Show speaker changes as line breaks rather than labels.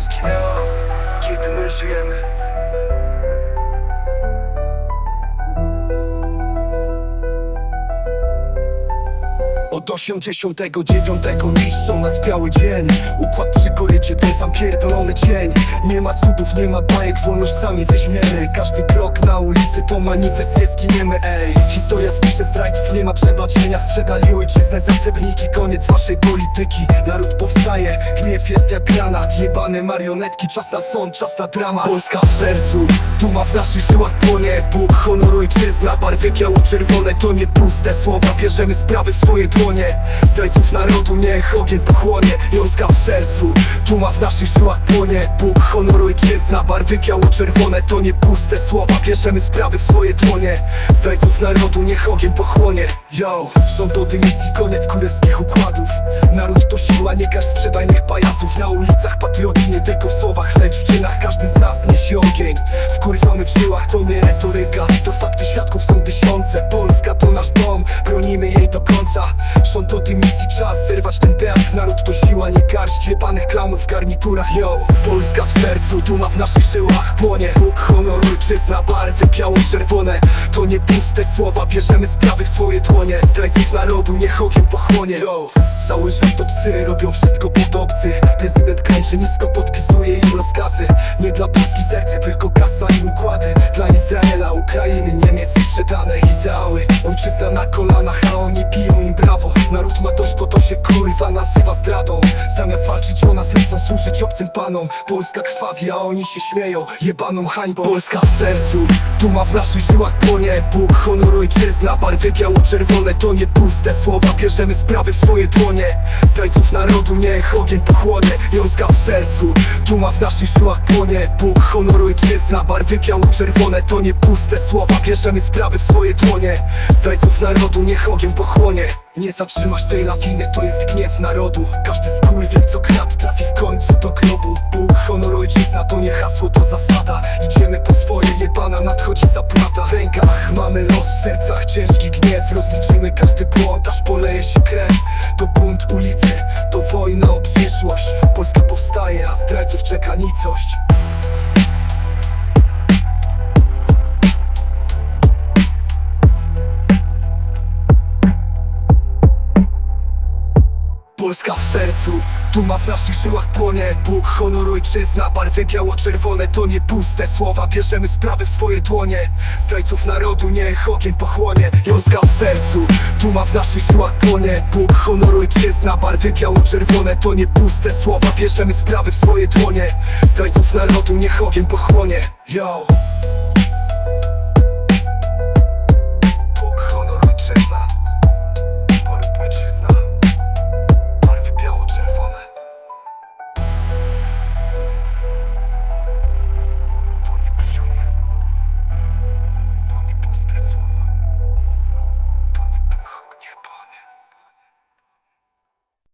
nie zginęła Kiedy my żyjemy. Od 89 niszczą nas biały dzień. Układ przy korycie ten sam pierdolony cień. Nie ma cudów, nie ma bajek, wolność sami weźmiemy. Każdy krok na ulicy to manifest, nie zginiemy, ej. Historia spisze zdrajców, nie ma przebaczenia Sprzedali ojczyznę za srebrniki, koniec waszej polityki. Naród powstaje, gniew jest jak granat Jebane marionetki, czas na sąd, czas na dramat. Polska w sercu, duma w naszych żyłach płonie. Bóg, honor, ojczyzna, barwy biało-czerwone To nie puste słowa, bierzemy sprawy w swoje dłonie. Zdrajców narodu niech ogień pochłonie. Jąska w sercu, duma w naszych żyłach płonie. Bóg, honor, ojczyzna, barwy biało-czerwone To nie puste słowa, bierzemy sprawy w swoje dłonie. Zdrajców narodu niech ogień pochłonie. Yo, rząd do dymisji, koniec królewskich układów. Naród to siła, nie każ sprzedajnych pajaców. Na ulicach patrioci nie tylko w słowach, lecz w czynach Każdy z nas niesie ogień. Wkurwiony w żyłach, to nie retoryka. To fakty świadków są tysiące. Polska to nasz do końca. Rząd do dymisji, czas zerwać ten teatr. Naród to siła, nie garść jebanych klamów w garniturach Yo, Polska w sercu, duma w naszych żyłach Płonie, Bóg, honor, ojczyzna, barwy biało-czerwone. To nie puste słowa, bierzemy sprawy w swoje dłonie. Zdrajców narodu, niech ogień pochłonie Yo, cały rząd to psy, robią wszystko pod obcych. Prezydent klęczy nisko, podpisuje im rozkazy. Nie dla Polski serce, tylko kasa i układy. Dla Izraela, Ukrainy, Niemiec sprzedane ideały Ojczyzna na kolanach, a oni biją im brawo. Naród ma dość, bo to się kurwa nazywa zdradą. Zamiast walczyć o nas lecą służyć obcym panom. Polska krwawi, a oni się śmieją. Jebaną hańbą. Polska w sercu, duma w naszych żyłach płonie. Bóg, honor, ojczyzna, barwy biało-czerwone To nie puste słowa, bierzemy sprawy w swoje dłonie. Zdrajców narodu niech ogień pochłonie. Jąska w sercu, duma w naszych żyłach płonie. Bóg, honor, ojczyzna, barwy biało-czerwone To nie puste słowa, bierzemy sprawy w swoje dłonie Zdrajców narodu niech ogień pochłonie. Nie zatrzymasz tej lawiny, to jest gniew narodu. Każdy skurwiel co kradł trafi w końcu do grobu. Bóg, honor, ojczyzna to nie hasło, to zasada. Idziemy po swoje, jebana nadchodzi zapłata W rękach. Mamy los, w sercach ciężki gniew. Rozliczymy każdy błąd, aż poleje się krew. To bunt ulicy, to wojna o przyszłość. Polska powstaje, a zdrajców czeka nicość Polska w sercu, duma w naszych żyłach płonie. Bóg, honor, ojczyzna, barwy biało-czerwone To nie puste słowa, bierzemy sprawy w swoje dłonie. Zdrajców narodu niech ogień pochłonie. Jąska w sercu, duma w naszych żyłach płonie. Bóg, honor, ojczyzna, barwy biało-czerwone To nie puste słowa, bierzemy sprawy w swoje dłonie. Zdrajców narodu niech ogień pochłonie. Yo